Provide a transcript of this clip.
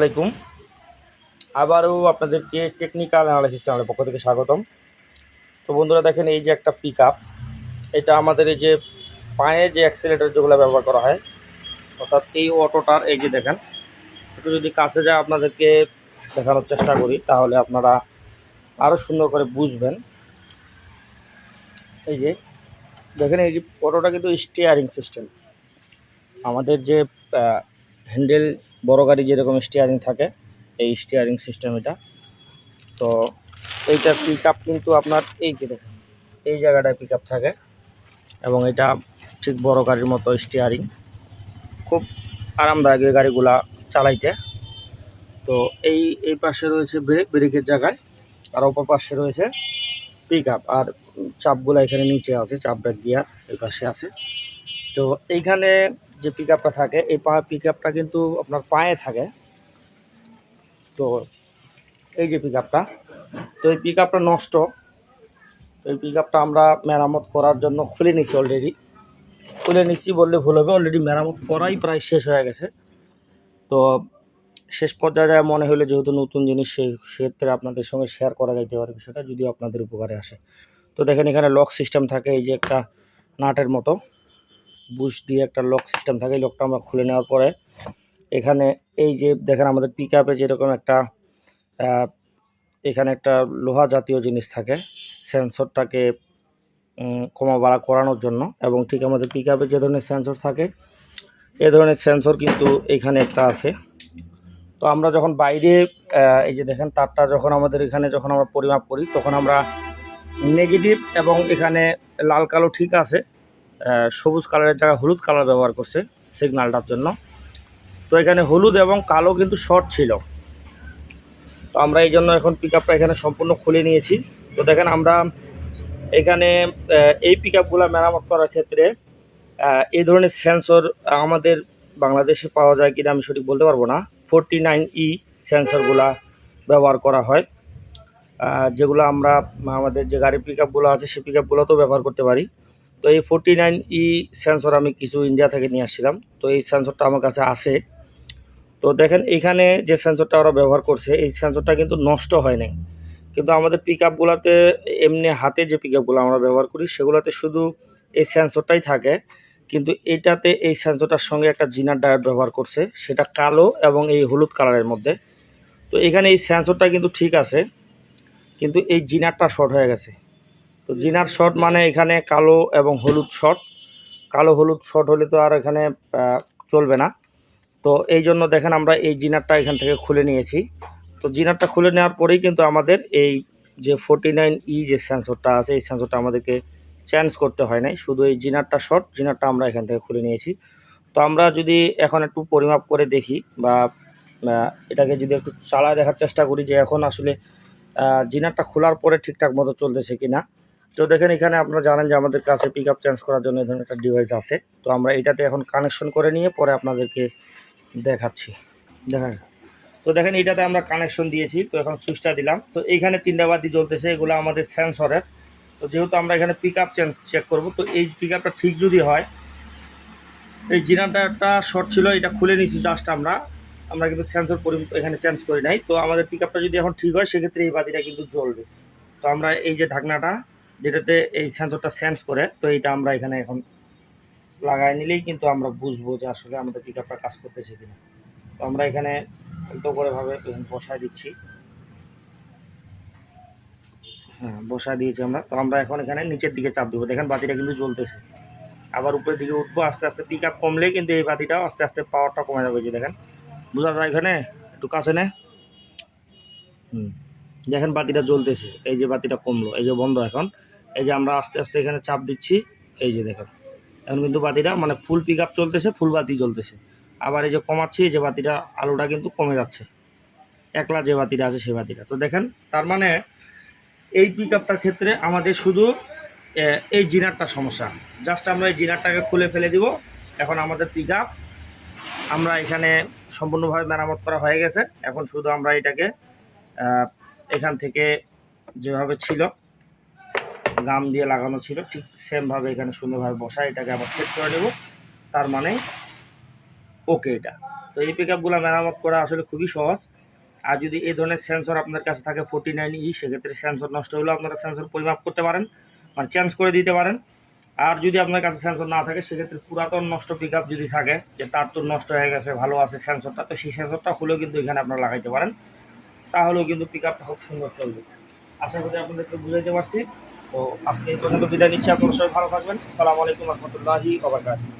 আলাইকুম। আবারও আপনাদেরকে টেকনিক্যাল অ্যানালাইসিস চ্যানেলের পক্ষ থেকে স্বাগতম। তো বন্ধুরা দেখেন, এই যে একটা পিক এটা আমাদের এই যে পায়ে যে অ্যাক্সিলেটার যেগুলো ব্যবহার করা হয়, অর্থাৎ এই অটোটার, এই যে দেখেন, একটু যদি কাছে যায় আপনাদেরকে দেখানোর চেষ্টা করি, তাহলে আপনারা আরও সুন্দর করে বুঝবেন। এই যে, দেখেন, এই যে অটোটা কিন্তু স্টিয়ারিং সিস্টেম আমাদের যে হ্যান্ডেল বড় গাড়ি যেরকম স্টিয়ারিং থাকে, এই স্টিয়ারিং সিস্টেম এটা। তো এইটার পিক কিন্তু আপনার এই যে দেখেন, এই জায়গাটায় পিক থাকে এবং এটা ঠিক বড় গাড়ির মতো স্টিয়ারিং খুব আরামদায়ক এই গাড়িগুলা চালাইতে। তো এই এই পাশে রয়েছে ব্রেক ব্রেকের জায়গায়, আর অপর পাশে রয়েছে পিক আর চাপগুলো এখানে নিচে আছে, চাপ ব্রেক গিয়ার এই পাশে আছে। তো এইখানে যে পিক আপটা থাকে, এই পা পিক আপটা কিন্তু আপনার পায়ে থাকে। তো এই যে পিক আপটা তো এই পিক আপটা নষ্ট। তো এই পিক আপটা আমরা মেরামত করার জন্য খুলে নিচ্ছি অলরেডি খুলে নিচ্ছি বললে ভুল হবে অলরেডি মেরামত করাই প্রায় শেষ হয়ে গেছে। তো শেষ পর্যায়ে মনে হলো যেহেতু নতুন জিনিস সেই সেক্ষেত্রে আপনাদের সঙ্গে শেয়ার করা যাইতে পারে বিষয়টা, যদি আপনাদের উপকারে আসে। তো দেখেন এখানে লক সিস্টেম থাকে, এই যে একটা নাটের মতো। বুশ দিয়ে একটা লক সিস্টেম থাকে লকটা আমরা খুলে নেওয়ার পরে এখানে এই যে দেখেন আমাদের পিক আপে যেরকম একটা এখানে একটা লোহা জাতীয় জিনিস থাকে সেন্সরটাকে কমা বাড়া করানোর জন্য এবং ঠিক আমাদের পিক আপে যে ধরনের সেন্সর থাকে, এ ধরনের সেন্সর কিন্তু এখানে একটা আছে। তো আমরা যখন বাইরে এই যে দেখেন তারটা যখন আমাদের এখানে যখন আমরা পরিমাপ করি, তখন আমরা নেগেটিভ এবং এখানে লাল কালো ঠিক আছে। সবুজ কালারের জায়গায় হলুদ কালার ব্যবহার করছে সিগন্যালটার জন্য। তো এখানে হলুদ এবং কালো কিন্তু শর্ট ছিল। তো আমরা এই জন্য এখন পিক আপটা এখানে সম্পূর্ণ খুলে নিয়েছি। তো দেখেন আমরা এখানে এই পিক আপগুলো মেরামত করার ক্ষেত্রে এই ধরনের সেন্সর আমাদের বাংলাদেশে পাওয়া যায় কিনা আমি সঠিক বলতে পারব না। ফোরটি নাইন ই সেন্সরগুলা ব্যবহার করা হয়। যেগুলো আমরা, আমাদের যে গাড়ির পিক আপগুলো আছে, সেই পিক ব্যবহার করতে পারি। তো এই ফোরটি নাইন ই সেন্সর আমি কিছু ইন্ডিয়া থেকে নিয়ে আসছিলাম। তো এই সেন্সরটা আমার কাছে আছে। তো দেখেন, এখানে যে সেন্সরটা ওরা ব্যবহার করছে, এই সেন্সরটা কিন্তু নষ্ট হয় নাই। কিন্তু আমাদের পিক আপগুলোতে এমনি হাতে যে পিক আপগুলো আমরা ব্যবহার করি, সেগুলোতে শুধু এই সেন্সরটাই থাকে। কিন্তু এটাতে এই সেন্সরটার সঙ্গে একটা জিনার ডায়োড ব্যবহার করছে, সেটা কালো এবং এই হলুদ কালারের মধ্যে। তো এখানে এই সেন্সরটা কিন্তু ঠিক আছে, কিন্তু এই জিনারটা শর্ট হয়ে গেছে। তো জিনার শট মানে এখানে কালো এবং হলুদ শর্ট কালো হলুদ শর্ট হলে তো আর এখানে চলবে না। তো এই জন্য দেখেন আমরা এই জিনারটা এখান থেকে খুলে নিয়েছি। তো জিনারটা খুলে নেওয়ার পরেই কিন্তু আমাদের এই যে ফোরটি নাইন ই যে সেন্সরটা আছে, এই সেন্সরটা আমাদেরকে চেঞ্জ করতে হয় নাই। শুধু এই জিনারটা শর্ট জিনারটা আমরা এখান থেকে খুলে নিয়েছি। তো আমরা যদি এখন একটু পরিমাপ করে দেখি বা এটাকে যদি একটু চালায় দেখার চেষ্টা করি যে এখন আসলে জিনারটা খোলার পরে ঠিকঠাক মতো চলতেছে কিনা। তো দেখেন, এখানে আপনারা জানেন যে আমাদের কাছে পিক আপ চেঞ্জ করার জন্য ধরনের একটা ডিভাইস আছে। তো আমরা এটাতে এখন কানেকশন করে নিয়ে পরে আপনাদেরকে দেখাচ্ছি। দেখেন, তো দেখেন, এটাতে আমরা কানেকশন দিয়েছি, তো এখন সুইচটা দিলাম। তো এইখানে তিনটা বাতি জ্বলতেছে, এগুলো আমাদের সেন্সরের তো যেহেতু আমরা এখানে পিক আপ চেঞ্জ চেক করব, তো এই পিক আপটা ঠিক যদি হয়, এই জিনারটা শর্ট ছিল, এটা খুলে নিয়েছি জাস্ট আমরা। আমরা কিন্তু সেন্সর এখানে চেঞ্জ করি নাই। তো আমাদের পিক আপটা যদি এখন ঠিক হয়, সেক্ষেত্রে এই বাতিটা কিন্তু জ্বলবে। তো আমরা এই যে ঢাকনাটা যেটাতে এই সেন্সরটা সেন্স করে, তো এইটা আমরা এখানে এখন লাগাই নিলেই কিন্তু আমরা বুঝব যে আসলে আমাদের পিক আপটা কাজ করতেছে কিনা। তো আমরা এখানে অল্প করে ভাবে এখানে বসায় দিচ্ছি। হ্যাঁ বসায় দিয়েছি আমরা। তো আমরা এখন এখানে নিচের দিকে চাপ দেবো। দেখেন বাতিটা কিন্তু জ্বলতেছে। আবার উপরের দিকে উঠবো, আস্তে আস্তে পিক আপ কমলে কিন্তু এই বাতিটা আস্তে আস্তে পাওয়ারটা কমে যাবে যে দেখেন। বোঝা যায় এখানে? একটু কাছে নে। হুম। দেখেন বাতিটা জ্বলতেছে। এই যে বাতিটা কমলো। এই যে বন্ধ এখন। এই যে আমরা আস্তে আস্তে এখানে চাপ দিচ্ছি, এই যে দেখেন। এখন কিন্তু বাতিটা মানে ফুল পিক আপ চলতেছে ফুল বাতি জ্বলতেছে। আবার এই যে কমাচ্ছি, এই যে বাতিটা, আলোটা কিন্তু কমে যাচ্ছে। একলা যে বাতিটা আছে, সেই বাতিটা। তো দেখেন, তার মানে এই পিক আপটার ক্ষেত্রে আমাদের শুধু এই জিনারটা সমস্যা। জাস্ট আমরা এই জিনারটাকে খুলে ফেলে দিব। এখন আমাদের পিক আপ আমরা এখানে সম্পূর্ণভাবে মেরামত করা হয়ে গেছে। এখন শুধু আমরা এটাকে এখান থেকে যেভাবে ছিল গাম দিয়ে লাগানো ছিল, ঠিক সেমভাবে এখানে সুন্দরভাবে বসা এটাকে আবার সেট করে নেব। তার মানে ওকে এটা। তো এই পিক আপগুলো মেরামত করা আসলে খুবই সহজ। আর যদি এই ধরনের সেন্সর আপনার কাছে থাকে ফোর্টি নাইন ই সেক্ষেত্রে সেন্সর নষ্ট হলেও আপনারা সেন্সর পরিমাপ করতে পারেন মানে চেঞ্জ করে দিতে পারেন। আর যদি আপনার কাছে সেন্সর না থাকে, সেক্ষেত্রে পুরাতন নষ্ট পিক যদি থাকে, যে তার তো নষ্ট হয়ে গেছে, ভালো আছে সেন্সরটা তো সেই সেন্সরটা হলেও কিন্তু এখানে আপনারা লাগাইতে পারেন। তাহলেও কিন্তু পিক আপটা খুব সুন্দর চলবে। আশা করি আপনাদেরকে বুঝাইতে পারছি। তো আজকে এই পর্যন্ত বিদায় নিচ্ছি। আপনারা সবাই ভালো থাকবেন। আসসালামু আলাইকুম রহমতুল্লাহি ওবরকাতুহু